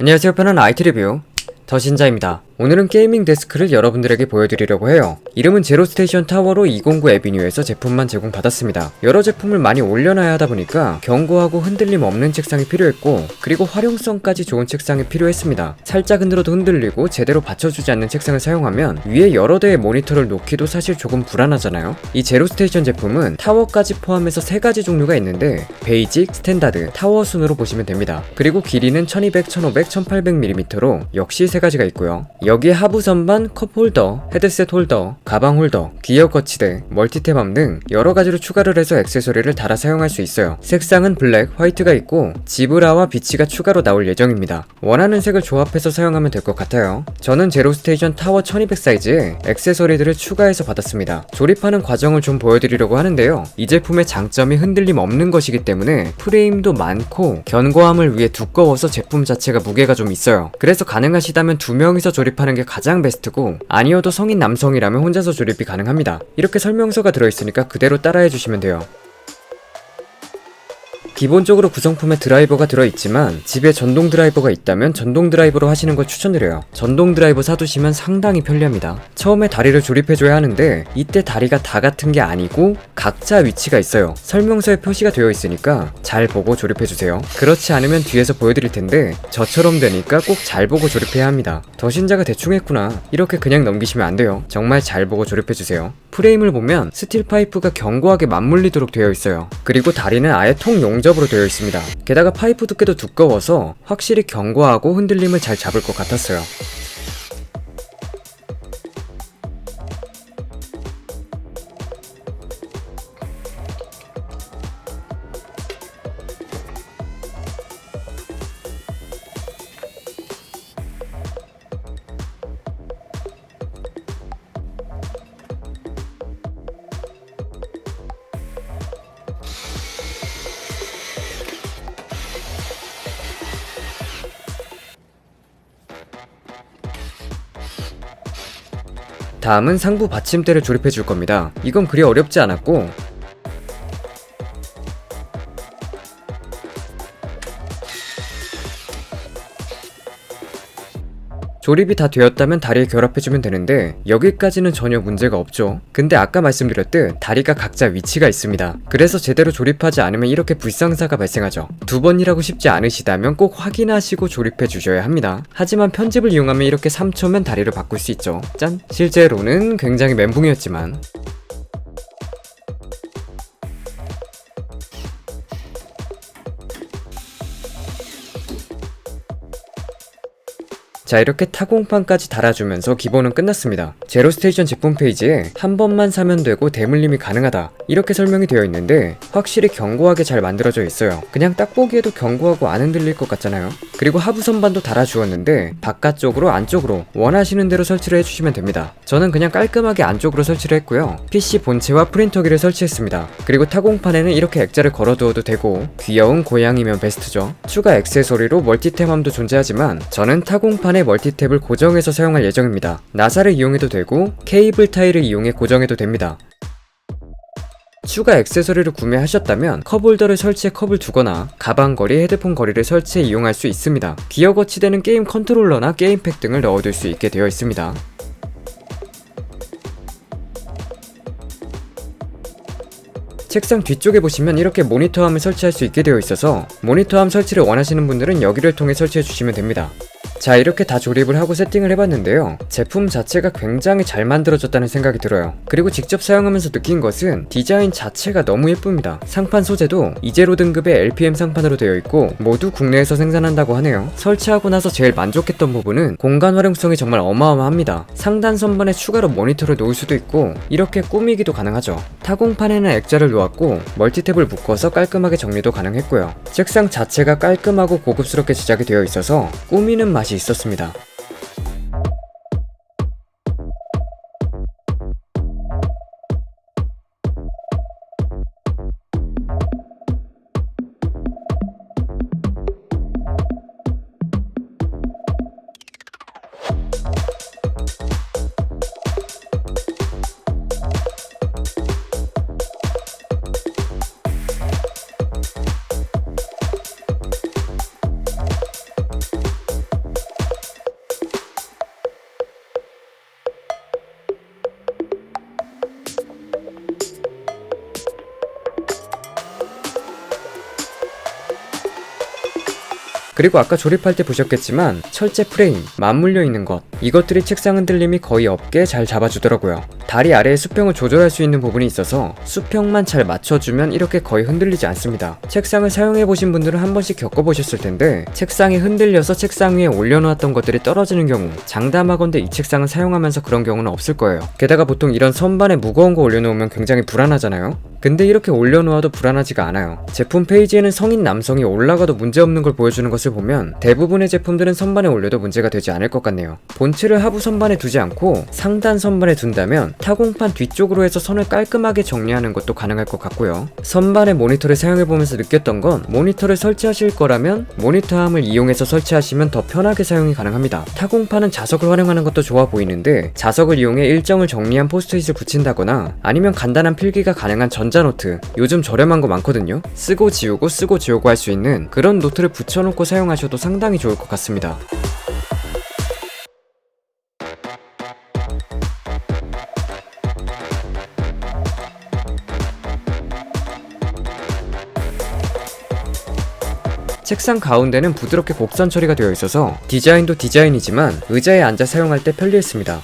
안녕하세요 편한 IT 리뷰 더신자입니다. 오늘은 게이밍 데스크를 여러분들에게 보여드리려고 해요. 이름은 제로스테이션 타워로 209 에비뉴에서 제품만 제공받았습니다. 여러 제품을 많이 올려놔야 하다 보니까 견고하고 흔들림 없는 책상이 필요했고 그리고 활용성까지 좋은 책상이 필요했습니다. 살짝 흔들어도 흔들리고 제대로 받쳐주지 않는 책상을 사용하면 위에 여러 대의 모니터를 놓기도 사실 조금 불안하잖아요. 이 제로스테이션 제품은 타워까지 포함해서 세 가지 종류가 있는데 베이직, 스탠다드, 타워 순으로 보시면 됩니다. 그리고 길이는 1200, 1500, 1800mm로 역시 세 가지가 있고요. 여기에 하부 선반, 컵 홀더, 헤드셋 홀더, 가방 홀더, 기어 거치대, 멀티탭함 등 여러 가지로 추가를 해서 액세서리를 달아 사용할 수 있어요. 색상은 블랙, 화이트가 있고 지브라와 비치가 추가로 나올 예정입니다. 원하는 색을 조합해서 사용하면 될 것 같아요. 저는 제로스테이션 타워 1200 사이즈에 액세서리들을 추가해서 받았습니다. 조립하는 과정을 좀 보여드리려고 하는데요. 이 제품의 장점이 흔들림 없는 것이기 때문에 프레임도 많고 견고함을 위해 두꺼워서 제품 자체가 무게가 좀 있어요. 그래서 가능하시다면 두 명이서 조립 하는 게 가장 베스트고 아니어도 성인 남성이라면 혼자서 조립이 가능합니다. 이렇게 설명서가 들어있으니까 그대로 따라해 주시면 돼요. 기본적으로 구성품에 드라이버가 들어있지만 집에 전동 드라이버가 있다면 전동 드라이버로 하시는 걸 추천드려요. 전동 드라이버 사두시면 상당히 편리합니다. 처음에 다리를 조립해줘야 하는데 이때 다리가 다 같은 게 아니고 각자 위치가 있어요. 설명서에 표시가 되어 있으니까 잘 보고 조립해주세요. 그렇지 않으면 뒤에서 보여드릴 텐데 저처럼 되니까 꼭 잘 보고 조립해야 합니다. 더 신자가 대충 했구나. 이렇게 그냥 넘기시면 안 돼요. 정말 잘 보고 조립해주세요. 프레임을 보면 스틸 파이프가 견고하게 맞물리도록 되어 있어요. 그리고 다리는 아예 통 용접으로 되어 있습니다. 게다가 파이프 두께도 두꺼워서 확실히 견고하고 흔들림을 잘 잡을 것 같았어요. 다음은 상부 받침대를 조립해 줄 겁니다. 이건 그리 어렵지 않았고 조립이 다 되었다면 다리에 결합해주면 되는데 여기까지는 전혀 문제가 없죠. 근데 아까 말씀드렸듯 다리가 각자 위치가 있습니다. 그래서 제대로 조립하지 않으면 이렇게 불상사가 발생하죠. 두 번이라고 쉽지 않으시다면 꼭 확인하시고 조립해 주셔야 합니다. 하지만 편집을 이용하면 이렇게 3초면 다리를 바꿀 수 있죠. 짠! 실제로는 굉장히 멘붕이었지만 자 이렇게 타공판까지 달아주면서 기본은 끝났습니다. 제로스테이션 제품 페이지에 한 번만 사면 되고 대물림이 가능하다 이렇게 설명이 되어 있는데 확실히 견고하게 잘 만들어져 있어요. 그냥 딱 보기에도 견고하고 안 흔들릴 것 같잖아요. 그리고 하부 선반도 달아주었는데 바깥쪽으로 안쪽으로 원하시는 대로 설치를 해주시면 됩니다. 저는 그냥 깔끔하게 안쪽으로 설치를 했고요. PC 본체와 프린터기를 설치했습니다. 그리고 타공판에는 이렇게 액자를 걸어두어도 되고 귀여운 고양이면 베스트죠. 추가 액세서리로 멀티탭함도 존재하지만 저는 타공판에 멀티탭을 고정해서 사용할 예정입니다. 나사를 이용해도 되고 케이블 타일을 이용해 고정해도 됩니다. 추가 액세서리를 구매하셨다면 컵홀더를 설치해 컵을 두거나 가방 거리, 헤드폰 거리를 설치해 이용할 수 있습니다. 기어 거치대는 게임 컨트롤러나 게임팩 등을 넣어둘 수 있게 되어 있습니다. 책상 뒤쪽에 보시면 이렇게 모니터함을 설치할 수 있게 되어 있어서 모니터함 설치를 원하시는 분들은 여기를 통해 설치해 주시면 됩니다. 자 이렇게 다 조립을 하고 세팅을 해봤는데요. 제품 자체가 굉장히 잘 만들어졌다는 생각이 들어요. 그리고 직접 사용하면서 느낀 것은 디자인 자체가 너무 예쁩니다. 상판 소재도 이제로 등급의 LPM 상판으로 되어 있고 모두 국내에서 생산한다고 하네요. 설치하고 나서 제일 만족했던 부분은 공간 활용성이 정말 어마어마합니다. 상단 선반에 추가로 모니터를 놓을 수도 있고 이렇게 꾸미기도 가능하죠. 타공판에는 액자를 놓았고 멀티탭을 묶어서 깔끔하게 정리도 가능했고요. 책상 자체가 깔끔하고 고급스럽게 제작이 되어 있어서 꾸미는 맛이 있었습니다 그리고 아까 조립할 때 보셨겠지만 철제 프레임, 맞물려 있는 것 이것들이 책상 흔들림이 거의 없게 잘 잡아주더라고요. 다리 아래에 수평을 조절할 수 있는 부분이 있어서 수평만 잘 맞춰주면 이렇게 거의 흔들리지 않습니다. 책상을 사용해보신 분들은 한 번씩 겪어보셨을 텐데 책상이 흔들려서 책상 위에 올려놓았던 것들이 떨어지는 경우 장담하건대 이 책상을 사용하면서 그런 경우는 없을 거예요. 게다가 보통 이런 선반에 무거운 거 올려놓으면 굉장히 불안하잖아요. 근데 이렇게 올려놓아도 불안하지가 않아요. 제품 페이지에는 성인 남성이 올라가도 문제없는 걸 보여주는 것을 보면 대부분의 제품들은 선반에 올려도 문제가 되지 않을 것 같네요. 본체를 하부 선반에 두지 않고 상단 선반에 둔다면 타공판 뒤쪽으로 해서 선을 깔끔하게 정리하는 것도 가능할 것 같고요. 선반의 모니터를 사용해보면서 느꼈던 건 모니터를 설치하실 거라면 모니터함을 이용해서 설치하시면 더 편하게 사용이 가능합니다. 타공판은 자석을 활용하는 것도 좋아 보이는데 자석을 이용해 일정을 정리한 포스트잇을 붙인다거나 아니면 간단한 필기가 가능한 전 자노트 요즘 저렴한 거 많거든요. 쓰고 지우고 쓰고 지우고 할 수 있는 그런 노트를 붙여놓고 사용하셔도 상당히 좋을 것 같습니다. 책상 가운데는 부드럽게 곡선 처리가 되어 있어서 디자인도 디자인이지만 의자에 앉아 사용할 때 편리했습니다.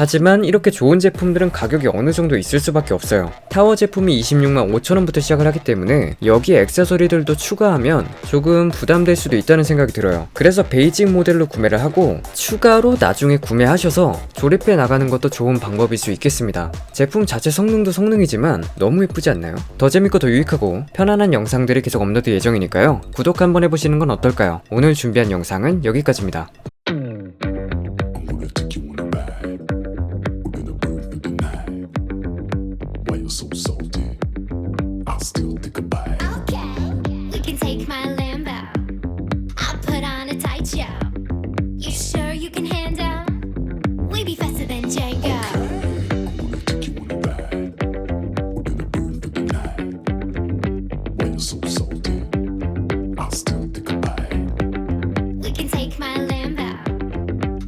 하지만 이렇게 좋은 제품들은 가격이 어느 정도 있을 수밖에 없어요. 타워 제품이 26만 5천원부터 시작을 하기 때문에 여기에 액세서리들도 추가하면 조금 부담될 수도 있다는 생각이 들어요. 그래서 베이직 모델로 구매를 하고 추가로 나중에 구매하셔서 조립해 나가는 것도 좋은 방법일 수 있겠습니다. 제품 자체 성능도 성능이지만 너무 예쁘지 않나요? 더 재밌고 더 유익하고 편안한 영상들이 계속 업로드 예정이니까요. 구독 한번 해보시는 건 어떨까요? 오늘 준비한 영상은 여기까지입니다.